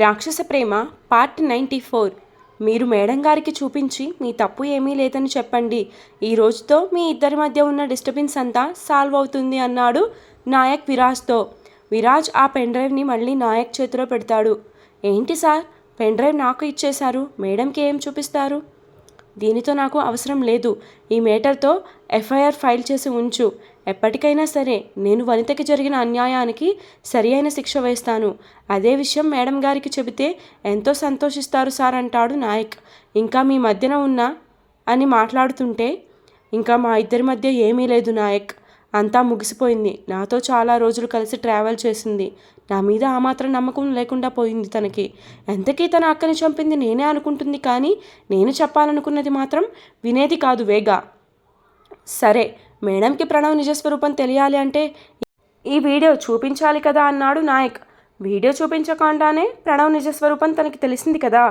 రాక్షస ప్రేమ part ninety four మీరు మేడం గారికి చూపించి మీ తప్పు ఏమీ లేదని చెప్పండి. ఈ రోజుతో మీ ఇద్దరి మధ్య ఉన్న డిస్టర్బెన్స్ అంతా సాల్వ్ అవుతుంది అన్నాడు నాయక్ విరాజ్తో. విరాజ్ ఆ పెన్ డ్రైవ్ని మళ్ళీ నాయక్ చేతిలో పెడతాడు. ఏంటి సార్? పెన్ డ్రైవ్ నాకు ఇచ్చేశారు. మేడంకి ఏం చూపిస్తారు? దీనితో నాకు అవసరం లేదు. ఈ మేటర్తో ఎఫ్ఐఆర్ ఫైల్ చేసి ఉంచు. ఎప్పటికైనా సరే నేను వనితకి జరిగిన అన్యాయానికి సరి అయిన శిక్ష వేస్తాను. అదే విషయం మేడం గారికి చెబితే ఎంతో సంతోషిస్తారు సార్ అంటాడు నాయక్. ఇంకా మీ మధ్యన ఉన్న? అని మాట్లాడుతుంటే ఇంకా మా ఇద్దరి మధ్య ఏమీ లేదు నాయక్. అంతా ముగిసిపోయింది. నాతో చాలా రోజులు కలిసి ట్రావెల్ చేసింది. నా మీద ఆ మాత్రం నమ్మకం లేకుండా పోయింది తనకి. ఎంతకీ తన అక్కని చంపింది నేనే అనుకుంటుంది కానీ నేను చెప్పాలనుకున్నది మాత్రం వినేది కాదు వేగా. సరే మేడంకి ప్రణవ్ నిజస్వరూపం తెలియాలి అంటే ఈ వీడియో చూపించాలి కదా అన్నాడు నాయక్. వీడియో చూపించకుండానే ప్రణవ్ నిజస్వరూపం తనకి తెలిసింది కదా.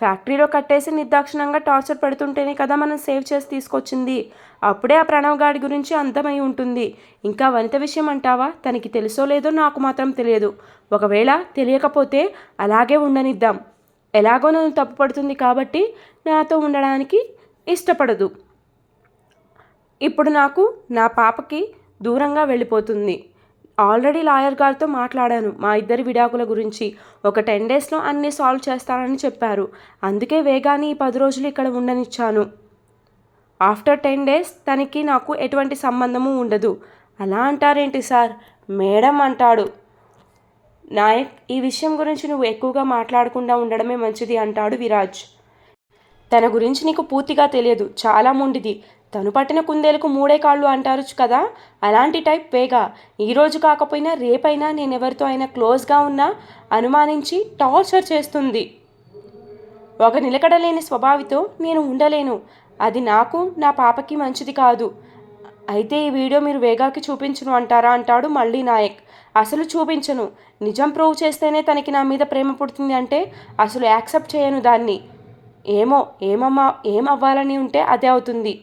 ఫ్యాక్టరీలో కట్టేసి నిర్దాక్షిణంగా టార్చర్ పెడుతుంటేనే కదా మనం సేవ్ చేసి తీసుకొచ్చింది. అప్పుడే ఆ ప్రణవ్ గాడి గురించి అంతమై ఉంటుంది. ఇంకా వనిత విషయం అంటావా? తనకి తెలుసో లేదో నాకు మాత్రం తెలియదు. ఒకవేళ తెలియకపోతే అలాగే ఉండనిద్దాం. ఎలాగో నన్ను తప్పుపడుతుంది కాబట్టి నాతో ఉండడానికి ఇష్టపడదు. ఇప్పుడు నాకు నా పాపకి దూరంగా వెళ్ళిపోతుంది. ఆల్రెడీ లాయర్ గారితో మాట్లాడాను. మా ఇద్దరి విడాకుల గురించి ఒక టెన్ డేస్లో అన్నీ సాల్వ్ చేస్తానని చెప్పారు. అందుకే వేగాని ఈ పది రోజులు ఇక్కడ ఉండనిచ్చాను. ఆఫ్టర్ టెన్ డేస్ తనకి నాకు ఎటువంటి సంబంధము ఉండదు. అలా అంటారేంటి సార్? మేడం అంటాడు. నాయక్ ఈ విషయం గురించి నువ్వు ఎక్కువగా మాట్లాడకుండా ఉండడమే మంచిది అంటాడు విరాజ్. తన గురించి నీకు పూర్తిగా తెలియదు. చాలా ముండిది. తను పట్టిన కుందేలకు మూడే కాళ్ళు అంటారు కదా? అలాంటి టైప్ వేగా ఈరోజు కాకపోయినా రేపైనా నేను ఎవరితో అయినా క్లోజ్గా ఉన్నా అనుమానించి టార్చర్ చేస్తుంది. ఒక నిలకడలేని స్వభావితో నేను ఉండలేను. అది నాకు నా పాపకి మంచిది కాదు. అయితే ఈ వీడియో మీరు వేగాకి చూపించను అంటారా అంటాడు మళ్ళీ నాయక్. అసలు చూపించను. నిజం ప్రూవ్ చేస్తేనే తనకి నా మీద ప్రేమ పుడుతుంది అంటే అసలు యాక్సెప్ట్ చేయను దాన్ని. ఏమో ఏమమ్మా ఏం అవ్వాలని ఉంటే అదే అవుతుంది.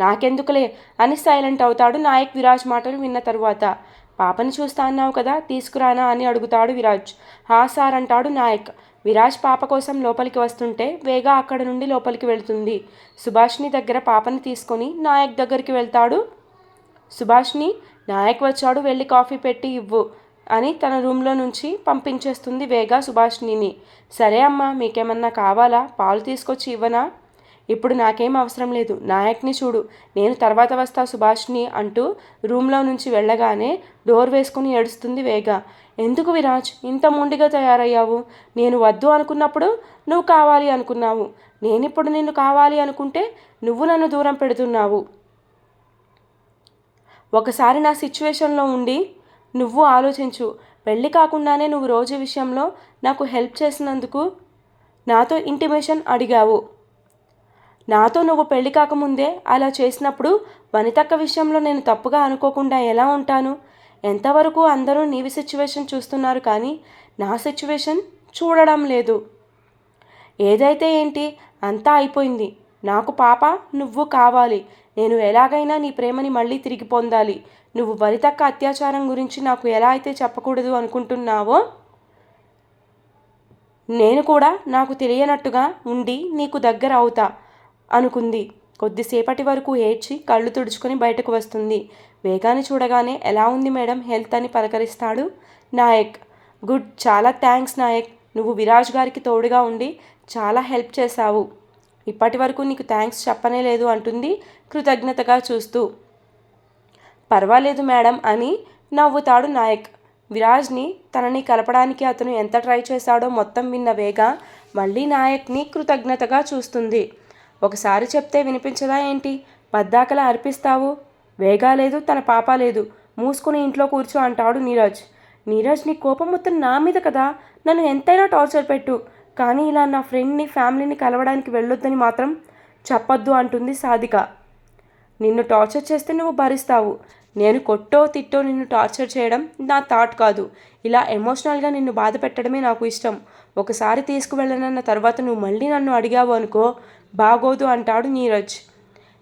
నాకెందుకులే అని సైలెంట్ అవుతాడు నాయక్ విరాజ్ మాటలు విన్న తరువాత. పాపని చూస్తా అన్నావు కదా తీసుకురానా అని అడుగుతాడు విరాజ్. హా సార్ అంటాడు నాయక్. విరాజ్ పాప కోసం లోపలికి వస్తుంటే వేగా అక్కడ నుండి లోపలికి వెళ్తుంది. సుభాష్ని దగ్గర పాపని తీసుకొని నాయక్ దగ్గరికి వెళ్తాడు. సుభాష్ని నాయక్ వచ్చాడు వెళ్ళి కాఫీ పెట్టి ఇవ్వు అని తన రూమ్లో నుంచి పంపించేస్తుంది వేగా సుభాష్నిని. సరే అమ్మా మీకేమన్నా కావాలా? పాలు తీసుకొచ్చి ఇవ్వనా? ఇప్పుడు నాకేం అవసరం లేదు. నాయక్ని చూడు. నేను తర్వాత వస్తా సుభాష్ని అంటూ రూమ్లో నుంచి వెళ్ళగానే డోర్ వేసుకుని ఏడుస్తుంది వేగ. ఎందుకు విరాజ్? ఇంత మొండిగా తయారయ్యావు. నేను వద్దు అనుకున్నప్పుడు నువ్వు కావాలి అనుకున్నావు. నేనిప్పుడు నిన్ను కావాలి అనుకుంటే నువ్వు నన్ను దూరం పెడుతున్నావు. ఒకసారి నా సిచ్యువేషన్లో ఉండి నువ్వు ఆలోచించు. పెళ్ళి కాకుండానే నువ్వు రోజు విషయంలో నాకు హెల్ప్ చేసినందుకు నాతో ఇంటిమేషన్ అడిగావు. నాతో నువ్వు పెళ్ళి కాకముందే అలా చేసినప్పుడు వనితక్క విషయంలో నేను తప్పుగా అనుకోకుండా ఎలా ఉంటాను? ఎంతవరకు అందరూ నీవి సిచ్యువేషన్ చూస్తున్నారు కానీ నా సిచ్యువేషన్ చూడడం లేదు. ఏదైతే ఏంటి అంతా అయిపోయింది. నాకు పాప నువ్వు కావాలి. నేను ఎలాగైనా నీ ప్రేమని మళ్ళీ తిరిగి పొందాలి. నువ్వు వరితక్క అత్యాచారం గురించి నాకు ఎలా అయితే చెప్పకూడదు అనుకుంటున్నావో నేను కూడా నాకు తెలియనట్టుగా ఉండి నీకు దగ్గర అవుతా. అనుకుంది. కొద్దిసేపటి వరకు ఏడ్చి కళ్ళు తుడుచుకొని బయటకు వస్తుంది. వేగాన్ని చూడగానే ఎలా ఉంది మేడం హెల్త్ అని పలకరిస్తాడు నాయక్. గుడ్ చాలా థ్యాంక్స్ నాయక్. నువ్వు విరాజ్ గారికి తోడుగా ఉండి చాలా హెల్ప్ చేశావు. ఇప్పటి వరకు నీకు థ్యాంక్స్ చెప్పనే లేదు అంటుంది కృతజ్ఞతగా చూస్తూ. పర్వాలేదు మేడం అని నవ్వుతాడు నాయక్. విరాజ్ని తనని కలపడానికి అతను ఎంత ట్రై చేశాడో మొత్తం విన్న వేగ మళ్ళీ నాయక్ని కృతజ్ఞతగా చూస్తుంది. ఒకసారి చెప్తే వినిపించదా ఏంటి? పద్దాకలా అర్పిస్తావు? వేగా లేదు తన పాప లేదు మూసుకుని ఇంట్లో కూర్చో అంటాడు నీరజ్. నీరజ్ నీ కోపం మొత్తం నా మీద కదా? నన్ను ఎంతైనా టార్చర్ పెట్టు. కానీ ఇలా నా ఫ్రెండ్ని ఫ్యామిలీని కలవడానికి వెళ్ళొద్దని మాత్రం చెప్పొద్దు అంటుంది సాధిక. నిన్ను టార్చర్ చేస్తే నువ్వు భరిస్తావు. నేను కొట్టో తిట్టో నిన్ను టార్చర్ చేయడం నా థాట్ కాదు. ఇలా ఎమోషనల్గా నిన్ను బాధ పెట్టడమే నాకు ఇష్టం. ఒకసారి తీసుకువెళ్ళనన్న తర్వాత నువ్వు మళ్ళీ నన్ను అడిగావు అనుకో బాగోదు అంటాడు నీరజ్.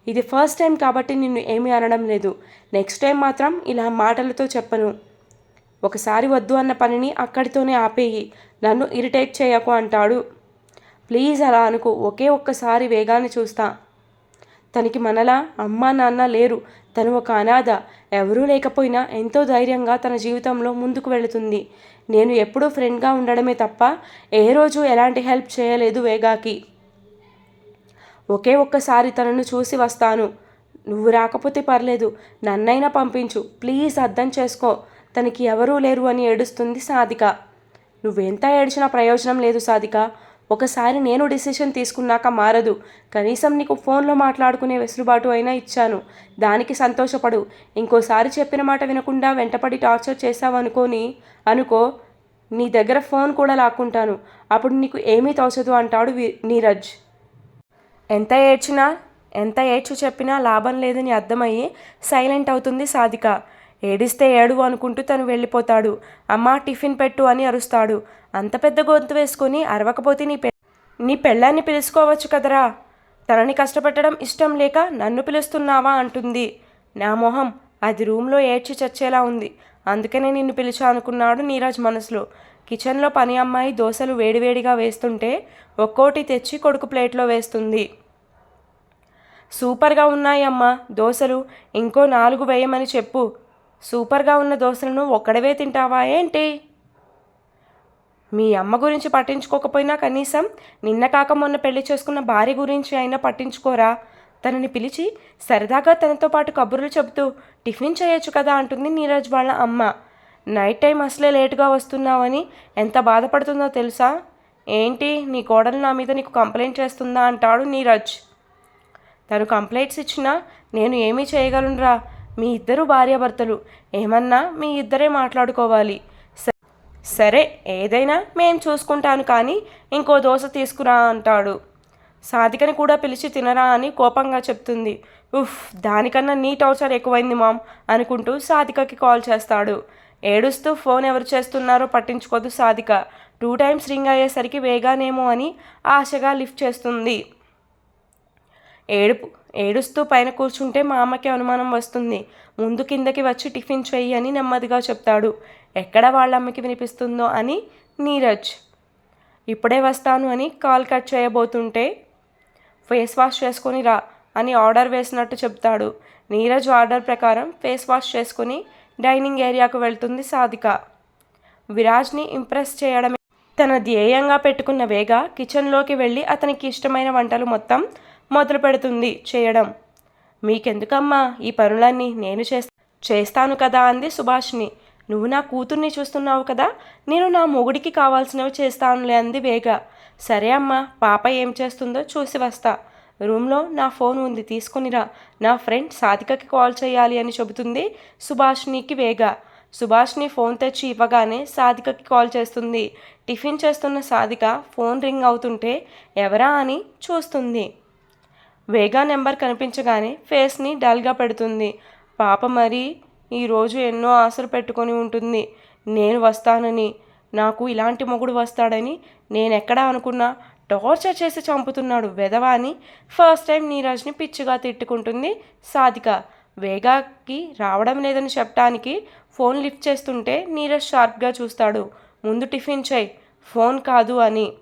ఇది ఫస్ట్ టైం కాబట్టి నిన్ను ఏమీ అనడం లేదు. నెక్స్ట్ టైం మాత్రం ఇలా మాటలతో చెప్పను. ఒకసారి వద్దు అన్న పనిని అక్కడితోనే ఆపేయి. నన్ను ఇరిటేట్ చేయకు అంటాడు. ప్లీజ్ అలా అనుకో. ఒకే ఒక్కసారి వేగాన్ని చూస్తా. తనకి మనలా అమ్మ నాన్న లేరు. తను ఒక అనాథ. ఎవరూ లేకపోయినా ఎంతో ధైర్యంగా తన జీవితంలో ముందుకు వెళుతుంది. నేను ఎప్పుడూ ఫ్రెండ్గా ఉండడమే తప్ప ఏ రోజు ఎలాంటి హెల్ప్ చేయలేదు వేగాకి. ఒకే ఒక్కసారి తనను చూసి వస్తాను. నువ్వు రాకపోతే పర్లేదు. నన్నైనా పంపించు. ప్లీజ్ అర్థం చేసుకో. తనకి ఎవరూ లేరు అని ఏడుస్తుంది సాధిక. నువ్వెంత ఏడ్చినా ప్రయోజనం లేదు సాధిక. ఒకసారి నేను డిసిషన్ తీసుకున్నాక మారదు. కనీసం నీకు ఫోన్లో మాట్లాడుకునే వెసులుబాటు అయినా ఇచ్చాను. దానికి సంతోషపడు. ఇంకోసారి చెప్పిన మాట వినకుండా వెంటపడి టార్చర్ చేశావనుకోని అనుకో. నీ దగ్గర ఫోన్ కూడా లాక్కుంటాను. అప్పుడు నీకు ఏమీ తోచదు అంటాడు వి- నీరజ్. ఎంత ఏడ్చినా ఎంత ఏడ్చు చెప్పినా లాభం లేదని అర్థమయ్యి సైలెంట్ అవుతుంది సాధిక. ఏడిస్తే ఏడు అనుకుంటూ తను వెళ్ళిపోతాడు. అమ్మా టిఫిన్ పెట్టు అని అరుస్తాడు. అంత పెద్ద గొంతు వేసుకొని అరవకపోతే నీ పె నీ పెళ్ళాన్ని పిలుచుకోవచ్చు కదరా? తనని కష్టపెట్టడం ఇష్టం లేక నన్ను పిలుస్తున్నావా అంటుంది. నా మొహం అది రూమ్లో ఏడ్చి చచ్చేలా ఉంది. అందుకనే నిన్ను పిలిచా అనుకున్నాడు నీరజ్ మనసులో. కిచెన్లో పని అమ్మాయి దోశలు వేడివేడిగా వేస్తుంటే ఒక్కోటి తెచ్చి కొడుకు ప్లేట్లో వేస్తుంది. సూపర్గా ఉన్నాయమ్మా దోశలు ఇంకో నాలుగు వేయమని చెప్పు. సూపర్గా ఉన్న దోశలను ఒక్కడవే తింటావా ఏంటి? మీ అమ్మ గురించి పట్టించుకోకపోయినా కనీసం నిన్న కాక మొన్న పెళ్ళి చేసుకున్న భార్య గురించి అయినా పట్టించుకోరా? తనని పిలిచి సరదాగా తనతో పాటు కబుర్లు చెబుతూ టిఫిన్ చేయొచ్చు కదా అంటుంది నీరజ్ వాళ్ళ అమ్మ. నైట్ టైం అసలే లేటుగా వస్తున్నావని ఎంత బాధపడుతుందో తెలుసా? ఏంటి నీ కోడలు నా మీద నీకు కంప్లైంట్ చేస్తుందా? అంటాడు నీరజ్. తను కంప్లైంట్స్ ఇచ్చినా నేను ఏమీ చేయగలనురా? మీ ఇద్దరు భార్యాభర్తలు. ఏమన్నా మీ ఇద్దరే మాట్లాడుకోవాలి. సరే ఏదైనా మేం చూసుకుంటాను కానీ ఇంకో దోశ తీసుకురా అంటాడు. సాధికని కూడా పిలిచి తినరా అని కోపంగా చెప్తుంది. ఉఫ్ దానికన్నా నీ టార్చర్ ఎక్కువైంది మామ్ అనుకుంటూ సాధికకి కాల్ చేస్తాడు. ఏడుస్తూ ఫోన్ ఎవరు చేస్తున్నారో పట్టించుకోదు సాధిక. టూ టైమ్స్ రింగ్ అయ్యేసరికి వేగానేమో అని ఆశగా లిఫ్ట్ చేస్తుంది. ఏడుపు ఏడుస్తూ పైన కూర్చుంటే మా అమ్మకి అనుమానం వస్తుంది. ముందు కిందకి వచ్చి టిఫిన్ చెయ్యి అని నెమ్మదిగా చెప్తాడు. ఎక్కడ వాళ్ళ అమ్మకి వినిపిస్తుందో అని నీరజ్. ఇప్పుడే వస్తాను అని కాల్ కట్ చేయబోతుంటే ఫేస్ వాష్ చేసుకొని రా అని ఆర్డర్ వేసినట్టు చెప్తాడు. నీరజ్ ఆర్డర్ ప్రకారం ఫేస్ వాష్ చేసుకుని డైనింగ్ ఏరియాకు వెళ్తుంది సాధిక. విరాజ్ని ఇంప్రెస్ చేయడమే. తన ధ్యేయంగా పెట్టుకున్న వేగ కిచెన్లోకి వెళ్ళి అతనికి ఇష్టమైన వంటలు మొత్తం మొదలు పెడుతుంది చేయడం. మీకెందుకమ్మా? ఈ పనులన్నీ నేను చేస్తా చేస్తాను కదా అంది సుభాష్ని. నువ్వు నా కూతుర్ని చూస్తున్నావు కదా నేను నా మొగుడికి కావాల్సినవి చేస్తానులే అంది వేగ. సరే అమ్మా పాప ఏం చేస్తుందో చూసి వస్తా. రూమ్లో నా ఫోన్ ఉంది తీసుకునిరా నా ఫ్రెండ్ సాధికకి కాల్ చేయాలి అని చెబుతుంది సుభాష్నికి వేగ. సుభాష్ని ఫోన్ తెచ్చి ఇవ్వగానే సాధికకి కాల్ చేస్తుంది. టిఫిన్ చేస్తున్న సాధిక ఫోన్ రింగ్ అవుతుంటే ఎవరా అని చూస్తుంది. వేగా నెంబర్ కనిపించగానే ఫేస్ని డల్గా పెడుతుంది. పాప మరి ఈరోజు ఎన్నో ఆశలు పెట్టుకొని ఉంటుంది. నేను వస్తానని నాకు ఇలాంటి మొగుడు వస్తాడని నేను ఎక్కడా అనుకున్నా టార్చర్ చేసి చంపుతున్నాడు వెధవా అని ఫస్ట్ టైం నీరజ్ని పిచ్చిగా తిట్టుకుంటుంది సాధిక. వేగాకి రావడం లేదని చెప్పడానికి ఫోన్ లిఫ్ట్ చేస్తుంటే నీరజ్ షార్ప్గా చూస్తాడు. ముందు టిఫిన్ చేయి. ఫోన్ కాదు అని.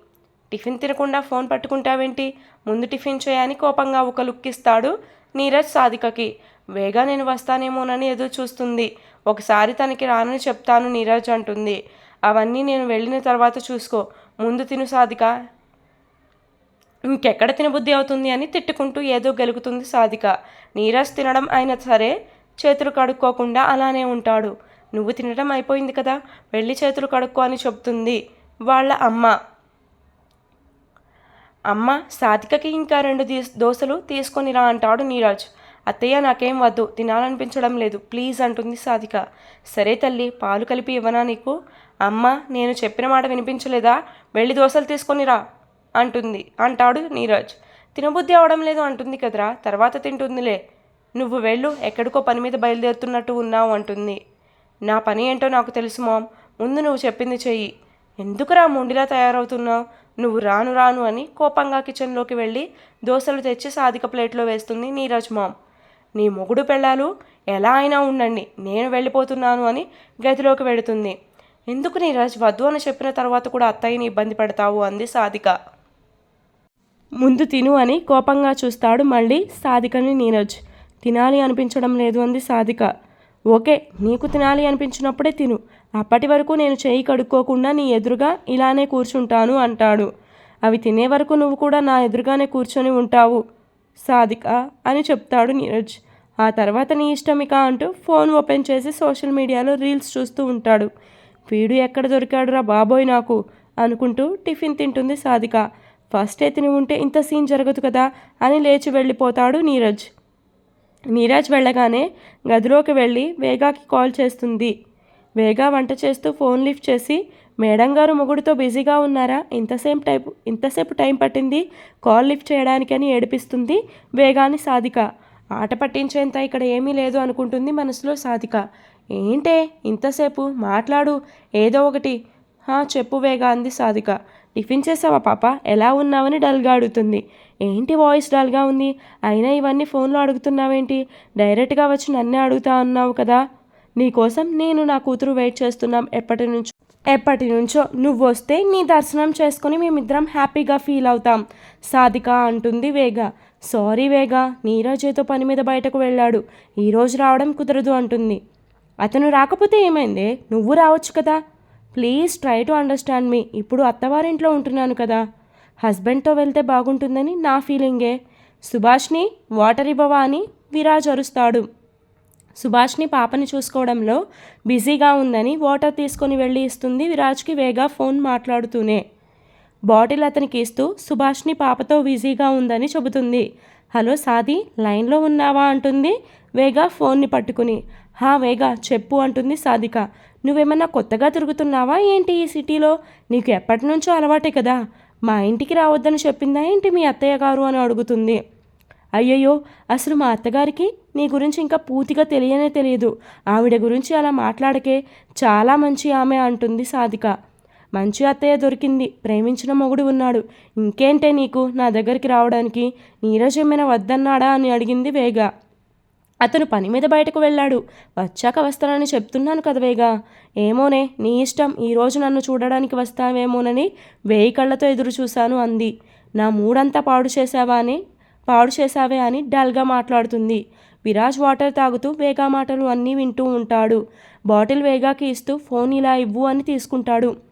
టిఫిన్ తినకుండా ఫోన్ పట్టుకుంటావేంటి? ముందు టిఫిన్ చేయని కోపంగా ఒక లుక్ ఇస్తాడు నీరజ్ సాధికకి. వేగా నేను వస్తానేమోనని ఎదురు చూస్తుంది. ఒకసారి తనకి రానని చెప్తాను నీరజ్ అంటుంది. అవన్నీ నేను వెళ్ళిన తర్వాత చూసుకో. ముందు తిను సాధిక. ఇంకెక్కడ తినబుద్ధి అవుతుంది అని తిట్టుకుంటూ ఏదో గెలుగుతుంది సాధిక. నీరజ్ తినడం అయినా సరే చేతులు కడుక్కోకుండా అలానే ఉంటాడు. నువ్వు తినడం అయిపోయింది కదా వెళ్ళి చేతులు కడుక్కో అని చెప్తుంది వాళ్ళ అమ్మ. అమ్మ సాధికకి ఇంకా రెండు దీ- దోశలు తీసుకొని రా అంటాడు నీరజ్. అత్తయ్య నాకేం వద్దు తినాలనిపించడం లేదు ప్లీజ్ అంటుంది సాధిక. సరే తల్లి పాలు కలిపి ఇవ్వనా నీకు? అమ్మ నేను చెప్పిన మాట వినిపించలేదా? వెళ్ళి దోశలు తీసుకొని రా అంటుంది అంటాడు నీరజ్. తినబుద్ధి అవడం లేదు అంటుంది కదరా తర్వాత తింటుందిలే. నువ్వు వెళ్ళు ఎక్కడికో పని మీద బయలుదేరుతున్నట్టు ఉన్నావు అంటుంది. నా పని ఏంటో నాకు తెలుసు మామ్. ముందు నువ్వు చెప్పింది చెయ్యి. ఎందుకురా మొండిలా తయారవుతున్నావు? నువ్వు రాను రాను అని కోపంగా కిచెన్లోకి వెళ్ళి దోశలు తెచ్చి సాధిక ప్లేట్లో వేస్తుంది నీరజ్ మామ్. నీ మొగుడు పెళ్ళాలు ఎలా అయినా ఉండండి నేను వెళ్ళిపోతున్నాను అని గదిలోకి వెళుతుంది ఎందుకు నీరజ్ వద్దు అని చెప్పిన తర్వాత కూడా అత్తయ్యని ఇబ్బంది పెడతావు? అంది సాధిక. ముందు తిను అని కోపంగా చూస్తాడు మళ్ళీ సాధికని నీరజ్. తినాలి అనిపించడం లేదు అంది సాధిక. ఓకే నీకు తినాలి అనిపించినప్పుడే తిను. అప్పటి వరకు నేను చేయి కడుక్కోకుండా నీ ఎదురుగా ఇలానే కూర్చుంటాను అంటాడు. అవి తినే వరకు నువ్వు కూడా నా ఎదురుగానే కూర్చొని ఉంటావు సాధిక అని చెప్తాడు నీరజ్. ఆ తర్వాత నీ ఇష్టమిక అంటూ ఫోన్ ఓపెన్ చేసి సోషల్ మీడియాలో రీల్స్ చూస్తూ ఉంటాడు. వీడు ఎక్కడ దొరికాడురా బాబోయ్ నాకు అనుకుంటూ టిఫిన్ తింటుంది సాధిక. ఫస్ట్ తిని ఉంటే ఇంత సీన్ జరగదు కదా అని లేచి వెళ్ళిపోతాడు నీరజ్. నీరజ్ వెళ్ళగానే గదిలోకి వెళ్ళి వేగాకి కాల్ చేస్తుంది. వేగా వంట చేస్తూ ఫోన్ లిఫ్ట్ చేసి మేడం గారు మొగుడుతో బిజీగా ఉన్నారా? ఇంతసేపు టైపు ఇంతసేపు టైం పట్టింది? కాల్ లిఫ్ట్ చేయడానికని ఏడిపిస్తుంది వేగాని సాధిక. ఆట పట్టించేంత ఇక్కడ ఏమీ లేదు అనుకుంటుంది మనసులో సాధిక. ఏంటే? ఇంతసేపు మాట్లాడు. ఏదో ఒకటి. చెప్పు వేగా అంది సాధిక. టిఫిన్ చేసావా పాప? ఎలా ఉన్నావని డల్గా అడుగుతుంది. ఏంటి వాయిస్ డల్గా ఉంది? అయినా ఇవన్నీ ఫోన్లో అడుగుతున్నావేంటి? డైరెక్ట్గా వచ్చి నన్నే అడుగుతా అన్నావు కదా. నీకోసం నేను నా కూతురు వెయిట్ చేస్తున్నాం. ఎప్పటి నుంచో ఎప్పటి నుంచో నువ్వు వస్తే నీ దర్శనం చేసుకొని మేమిద్దరం హ్యాపీగా ఫీల్ అవుతాం. సాధిక అంటుంది వేగా. సారీ వేగా నీరజ్ ఏదో పని మీద బయటకు వెళ్ళాడు. ఈరోజు రావడం కుదరదు అంటుంది. అతను రాకపోతే ఏమైంది? నువ్వు రావచ్చు కదా? Please try to understand me. ఇప్పుడు అత్తవారింట్లో ఉంటున్నాను కదా. హస్బెండ్తో వెళ్తే బాగుంటుందని నా ఫీలింగే. సుభాష్ని వాటర్ ఇవ్వవా అని విరాజ్ అరుస్తాడు. సుభాష్ని పాపని చూసుకోవడంలో బిజీగా ఉందని వాటర్ తీసుకొని వెళ్ళి ఇస్తుంది విరాజ్కి వేగా ఫోన్ మాట్లాడుతూనే. బాటిల్ అతనికి ఇస్తూ సుభాష్ని పాపతో బిజీగా ఉందని చెబుతుంది. హలో సాది లైన్లో ఉన్నావా? అంటుంది వేగా ఫోన్ని పట్టుకుని. హా వేగా చెప్పు అంటుంది సాధిక నువ్వేమన్నా కొత్తగా తిరుగుతున్నావా ఏంటి ఈ సిటీలో? నీకు ఎప్పటి నుంచో అలవాటే కదా. మా ఇంటికి రావద్దని చెప్పిందా ఏంటి మీ అత్తయ్య గారు? అని అడుగుతుంది. అయ్యయ్యో అసలు మా అత్తగారికి నీ గురించి ఇంకా పూర్తిగా తెలియనే తెలియదు ఆవిడ గురించి అలా మాట్లాడకే చాలా మంచి ఆమె అంటుంది సాధిక మంచి అత్తయ్య దొరికింది. ప్రేమించిన మొగుడు ఉన్నాడు. ఇంకేంటే నీకు? నా దగ్గరికి రావడానికి నీరజ్ ఏమైనా వద్దన్నాడా అని అడిగింది వేగా. అతను పని మీద బయటకు వెళ్ళాడు. వచ్చాక వస్తానని చెప్తున్నాను కదా వేగా. ఏమోనే నీ ఇష్టం. ఈరోజు నన్ను చూడడానికి వస్తావేమోనని వేయి కళ్ళతో ఎదురు చూశాను అంది. నా మూడంతా పాడు చేశావా అని పాడు చేశావే అని డల్గా మాట్లాడుతుంది. విరాజ్ వాటర్ తాగుతూ వేగా మాటలు అన్నీ వింటూ ఉంటాడు. బాటిల్ వేగాకి ఇస్తూ ఫోన్ ఇలా ఇవ్వు అని తీసుకుంటాడు.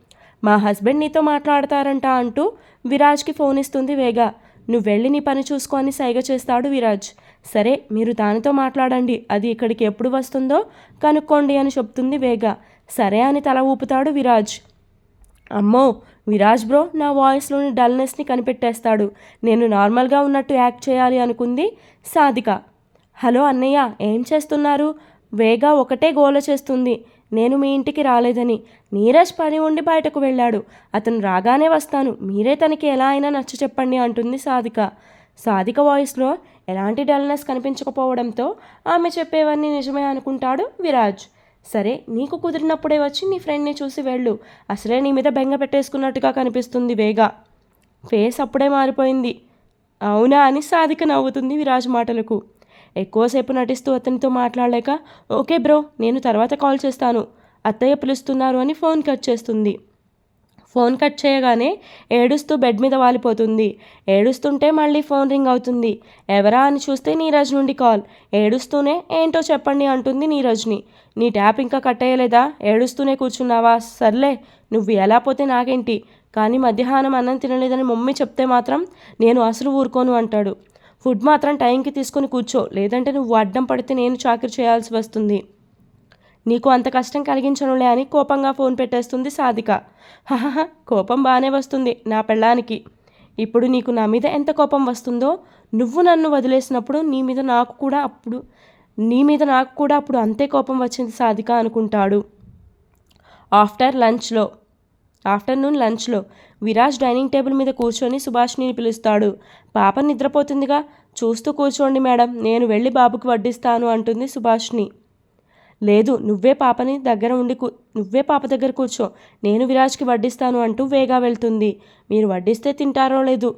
మా హస్బెండ్ నీతో మాట్లాడతారంట అంటూ విరాజ్కి ఫోన్ ఇస్తుంది వేగా. నువ్వు వెళ్ళి నీ పని చూసుకో అని సైగ చేస్తాడు విరాజ్. సరే మీరు దానితో మాట్లాడండి. అది ఇక్కడికి ఎప్పుడు వస్తుందో కనుక్కోండి అని చెప్తుంది వేగ. సరే అని తల ఊపుతాడు విరాజ్. అమ్మో విరాజ్ బ్రో నా వాయిస్లోని డల్నెస్ని కనిపెట్టేస్తాడు. నేను నార్మల్గా ఉన్నట్టు యాక్ట్ చేయాలి అనుకుంది సాధిక. హలో అన్నయ్య ఏం చేస్తున్నారు? వేగా ఒకటే గోల చేస్తుంది. నేను మీ ఇంటికి రాలేదని నీరజ్ పని ఉండి బయటకు వెళ్ళాడు. అతను రాగానే వస్తాను. మీరే తనకి ఎలా అయినా నచ్చ చెప్పండి అంటుంది సాధిక. సాధిక వాయిస్లో ఎలాంటి డల్నెస్ కనిపించకపోవడంతో ఆమె చెప్పేవన్నీ నిజమే అనుకుంటాడు విరాజ్. సరే నీకు కుదిరినప్పుడే వచ్చి నీ ఫ్రెండ్ని చూసి వెళ్ళు. అసలే నీ మీద బెంగ పెట్టేసుకున్నట్టుగా కనిపిస్తుంది వేగా. ఫేస్ అప్పుడే మారిపోయింది. అవునా అని సాధిక నవ్వుతుంది విరాజ్ మాటలకు. ఎక్కువసేపు నటిస్తూ అతనితో మాట్లాడలేక ఓకే బ్రో నేను తర్వాత కాల్ చేస్తాను. అత్తయ్య పిలుస్తున్నారు అని ఫోన్ కట్ చేస్తుంది. ఫోన్ కట్ చేయగానే ఏడుస్తూ బెడ్ మీద వాలిపోతుంది. ఏడుస్తుంటే మళ్ళీ ఫోన్ రింగ్ అవుతుంది. ఎవరా అని చూస్తే నీరజ్ నుండి కాల్. ఏడుస్తూనే ఏంటో చెప్పండి అంటుంది నీరజ్ని. నీ ట్యాప్ ఇంకా కట్ అయ్యలేదా? ఏడుస్తూనే కూర్చున్నావా? సర్లే నువ్వు ఎలా పోతే నాకేంటి? కానీ మధ్యాహ్నం అన్నం తినలేదని మమ్మీ చెప్తే మాత్రం నేను అసలు ఊరుకోను అంటాడు. ఫుడ్ మాత్రం టైంకి తీసుకొని కూర్చో. లేదంటే నువ్వు అడ్డం పడితే నేను చాకరీ చేయాల్సి వస్తుంది. నీకు అంత కష్టం కలిగించనులే అని కోపంగా ఫోన్ పెట్టేస్తుంది సాధిక. హహహ కోపం బాగానే వస్తుంది నా పెళ్ళానికి. ఇప్పుడు నీకు నా మీద ఎంత కోపం వస్తుందో నువ్వు నన్ను వదిలేసినప్పుడు నీ మీద నాకు కూడా అప్పుడు నీ మీద నాకు కూడా అప్పుడు అంతే కోపం వచ్చింది సాధిక అనుకుంటాడు. ఆఫ్టర్ లంచ్లో ఆఫ్టర్నూన్ లంచ్లో విరాజ్ డైనింగ్ టేబుల్ మీద కూర్చొని సుభాష్ని పిలుస్తాడు. పాప నిద్రపోతుందిగా. చూస్తూ కూర్చోండి మేడం. నేను వెళ్ళి బాబుకి వడ్డిస్తాను అంటుంది సుభాష్ని లేదు నువ్వే పాపని దగ్గర ఉండి కూ నువ్వే పాప దగ్గర కూర్చో. నేను విరాజ్కి వడ్డిస్తాను అంటూ వేగా వెళ్తుంది. మీరు వడ్డిస్తే తింటారో లేదు.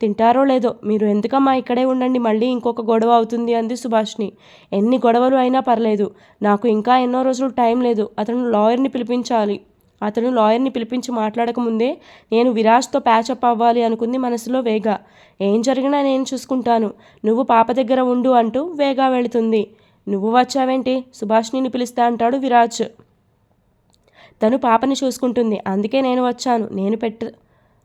తింటారో లేదో. మీరు ఎందుకమ్మా ఇక్కడే ఉండండి మళ్ళీ ఇంకొక గొడవ అవుతుంది అంది సుభాష్ని ఎన్ని గొడవలు అయినా పర్లేదు. నాకు ఇంకా ఎన్నో రోజులు టైం లేదు. అతను లాయర్ని పిలిపించాలి. అతను లాయర్ని పిలిపించి మాట్లాడకముందే నేను విరాజ్తో ప్యాచప్ అవ్వాలి అనుకుంది మనసులో వేగ. ఏం జరిగినా నేను చూసుకుంటాను. నువ్వు పాప దగ్గర ఉండు అంటూ వేగా వెళుతుంది. నువ్వు వచ్చావేంటి? సుభాష్ని పిలుస్తా అంటాడు విరాజ్. తను పాపని చూసుకుంటుంది. అందుకే నేను వచ్చాను. నేను పెట్ట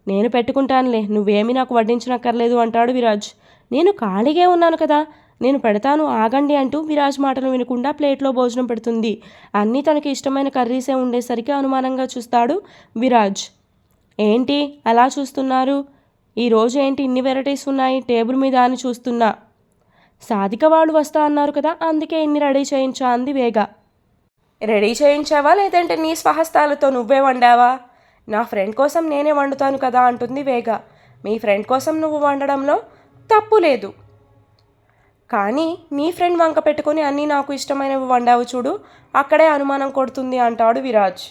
నేను పెట్టుకుంటానులే. నువ్వేమీ నాకు వడ్డించనక్కర్లేదు అంటాడు విరాజ్. నేను ఖాళీగా ఉన్నాను కదా. నేను పెడతాను ఆగండి అంటూ విరాజ్ మాటలు వినకుండా ప్లేట్లో భోజనం పెడుతుంది. అన్నీ తనకి ఇష్టమైన కర్రీసే ఉండేసరికి అనుమానంగా చూస్తాడు విరాజ్. ఏంటి? అలా చూస్తున్నారు? ఈరోజు ఏంటి ఇన్ని వెరైటీస్ ఉన్నాయి? టేబుల్ మీద అని చూస్తున్నా. సాధిక వాళ్ళు వస్తా అన్నారు కదా అందుకే ఇన్ని రెడీ చేయించా అంది వేగ. రెడీ చేయించావా? లేదంటే నీ స్వహస్తాలతో నువ్వే వండావా? నా ఫ్రెండ్ కోసం నేనే వండుతాను కదా అంటుంది వేగ. మీ ఫ్రెండ్ కోసం నువ్వు వండడంలో తప్పు లేదు. కానీ నీ ఫ్రెండ్ వంక పెట్టుకొని అన్నీ నాకు ఇష్టమైనవి వండావు చూడు అక్కడే అనుమానం కొడుతుంది అంటాడు విరాజ్.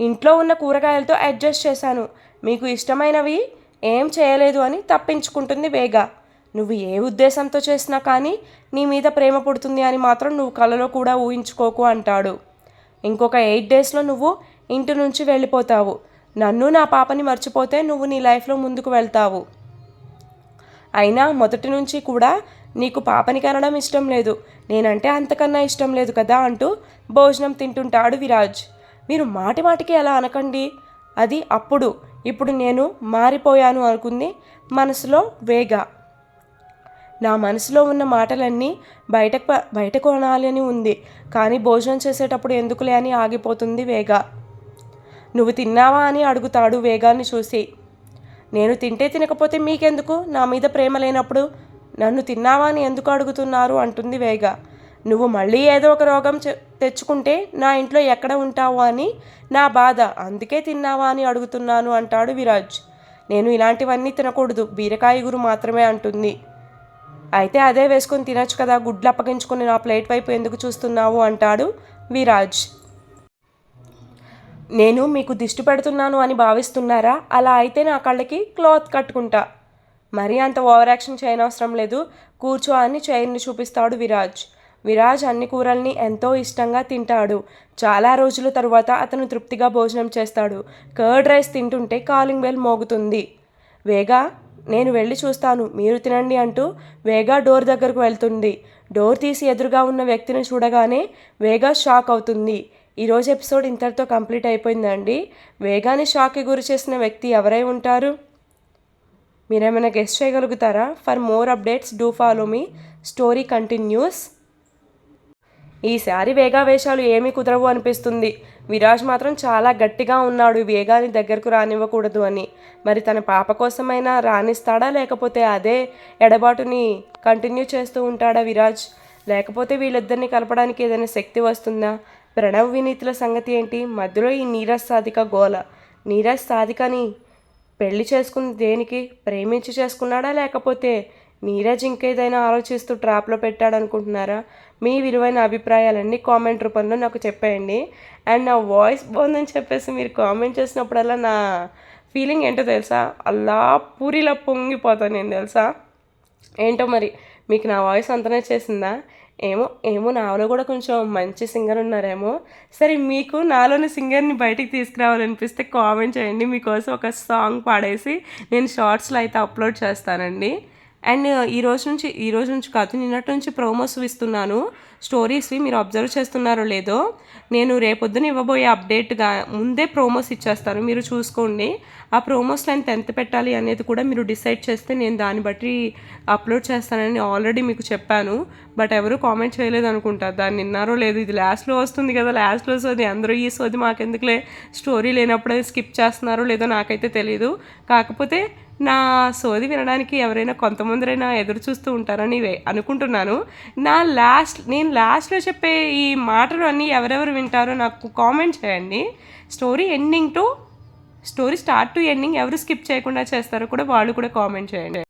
ఇంట్లో ఉన్న కూరగాయలతో అడ్జస్ట్ చేశాను. మీకు ఇష్టమైనవి ఏం చేయలేదు అని తప్పించుకుంటుంది వేగ. నువ్వు ఏ ఉద్దేశంతో చేసినా కానీ నీ మీద ప్రేమ పుడుతుంది అని మాత్రం నువ్వు కలలో కూడా ఊహించుకోకు అంటాడు. ఇంకొక ఎయిట్ డేస్లో నువ్వు ఇంటి నుంచి వెళ్ళిపోతావు. నన్ను నా పాపని మర్చిపోతే నువ్వు నీ లైఫ్లో ముందుకు వెళ్తావు. అయినా మొదటి నుంచి కూడా నీకు పాపని కనడం ఇష్టం లేదు. నేనంటే అంతకన్నా ఇష్టం లేదు కదా అంటూ భోజనం తింటుంటాడు విరాజ్. మీరు మాటి మాటికి అలా అనకండి. అది అప్పుడు ఇప్పుడు నేను మారిపోయాను అనుకుంది మనసులో వేగ. నా మనసులో ఉన్న మాటలన్నీ బయటకు బయటకు అనాలని ఉంది. కానీ భోజనం చేసేటప్పుడు ఎందుకులే అని ఆగిపోతుంది వేగ. నువ్వు తిన్నావా అని అడుగుతాడు వేగాన్ని చూసి. నేను తింటే తినకపోతే మీకెందుకు? నా మీద ప్రేమ లేనప్పుడు నన్ను తిన్నావా అని ఎందుకు అడుగుతున్నారు? అంటుంది వేగ. నువ్వు మళ్ళీ ఏదో ఒక రోగం తెచ్చుకుంటే నా ఇంట్లో ఎక్కడ ఉంటావు అని? నా బాధ. అందుకే తిన్నావా అని అడుగుతున్నాను అంటాడు విరాజ్. నేను ఇలాంటివన్నీ తినకూడదు. బీరకాయ గురు మాత్రమే అంటుంది. అయితే అదే వేసుకొని తినొచ్చు కదా. గుడ్లు అప్పగించుకుని నా ప్లేట్ వైపు ఎందుకు చూస్తున్నావు? అంటాడు విరాజ్. నేను మీకు దిష్టి పెడుతున్నాను అని భావిస్తున్నారా? అలా అయితే నా కళ్ళకి క్లాత్ కట్టుకుంటా. మరీ అంత ఓవర్ యాక్షన్ చేయనవసరం లేదు. కూర్చో అని చైర్ని చూపిస్తాడు విరాజ్. విరాజ్ అన్ని కూరల్ని ఎంతో ఇష్టంగా తింటాడు. చాలా రోజుల తరువాత అతను తృప్తిగా భోజనం చేస్తాడు. కర్డ్ రైస్ తింటుంటే కాలింగ్ బెల్ మోగుతుంది. వేగా నేను వెళ్ళి చూస్తాను. మీరు తినండి అంటూ వేగా డోర్ దగ్గరకు వెళ్తుంది. డోర్ తీసి ఎదురుగా ఉన్న వ్యక్తిని చూడగానే వేగా షాక్ అవుతుంది. ఈరోజు ఎపిసోడ్ ఇంతటితో కంప్లీట్ అయిపోయిందండి. వేగాని షాక్కి గురి చేసిన వ్యక్తి ఎవరై ఉంటారు? మీరేమైనా గెస్ట్ చేయగలుగుతారా? For more updates do follow me story continues ఈసారి వేగా వేషాలు ఏమీ కుదరవు అనిపిస్తుంది. విరాజ్ మాత్రం చాలా గట్టిగా ఉన్నాడు. వేగాని దగ్గరకు రానివ్వకూడదు అని. మరి తన పాప కోసమైనా రాణిస్తాడా? లేకపోతే అదే ఎడబాటుని కంటిన్యూ చేస్తూ ఉంటాడా విరాజ్? లేకపోతే వీళ్ళిద్దరిని కలపడానికి ఏదైనా శక్తి వస్తుందా? ప్రణవ్ వినీతుల సంగతి ఏంటి? మధ్యలో ఈ నీరజ్ సాధిక గోల. నీరజ్ సాధికని పెళ్ళి చేసుకుంది దేనికి? ప్రేమించి చేసుకున్నాడా? లేకపోతే నీరజ్ ఇంకేదైనా ఆలోచిస్తూ ట్రాప్లో పెట్టాడనుకుంటున్నారా? మీ విలువైన అభిప్రాయాలన్నీ కామెంట్ రూపంలో నాకు చెప్పేయండి. అండ్ నా వాయిస్ బాగుందని చెప్పేసి మీరు కామెంట్ చేసినప్పుడల్లా నా ఫీలింగ్ ఏంటో తెలుసా? అలా పూరిలా పొంగిపోతాను నేను తెలుసా? ఏంటో మరి మీకు నా వాయిస్ అంతనే చేసిందా? ఏమో ఏమో నాలో కూడా కొంచెం మంచి సింగర్ ఉన్నారేమో. సరే మీకు నాలోని సింగర్ని బయటికి తీసుకురావాలనిపిస్తే కామెంట్ చేయండి. మీకోసం ఒక సాంగ్ పాడేసి నేను షార్ట్స్లో అయితే అప్లోడ్ చేస్తానండి. అండ్ ఈ రోజు నుంచి ఈ రోజు నుంచి కాదు నిన్నటి నుంచి ప్రోమోస్ ఇస్తున్నాను. స్టోరీస్వి మీరు అబ్జర్వ్ చేస్తున్నారో లేదో నేను రేపొద్దున ఇవ్వబోయే అప్డేట్గా ముందే ప్రోమోస్ ఇచ్చేస్తాను. మీరు చూసుకోండి. ఆ ప్రోమోస్ లెంత్ ఎంత పెట్టాలి అనేది కూడా మీరు డిసైడ్ చేస్తే నేను దాన్ని బట్టి అప్లోడ్ చేస్తానని ఆల్రెడీ మీకు చెప్పాను. బట్ ఎవరు కామెంట్ చేయలేదు అనుకుంటా. దాన్ని విన్నారో లేదు ఇది లాస్ట్లో వస్తుంది కదా లాస్ట్లో సోది అందరూ ఈ సోది మాకెందుకులే? స్టోరీ లేనప్పుడే స్కిప్ చేస్తున్నారో లేదో నాకైతే తెలియదు కాకపోతే నా సోది వినడానికి ఎవరైనా కొంతమందిరైనా ఎదురు చూస్తూ ఉంటారని అనుకుంటున్నాను. నా లాస్ట్ నేను లాస్ట్లో చెప్పే ఈ మాటలు అన్నీ ఎవరెవరు వింటారో నాకు కామెంట్ చేయండి. Story ending to story start to ending ఎవరు స్కిప్ చేయకుండా చేస్తారో కూడా వాళ్ళు కూడా కామెంట్ చేయండి.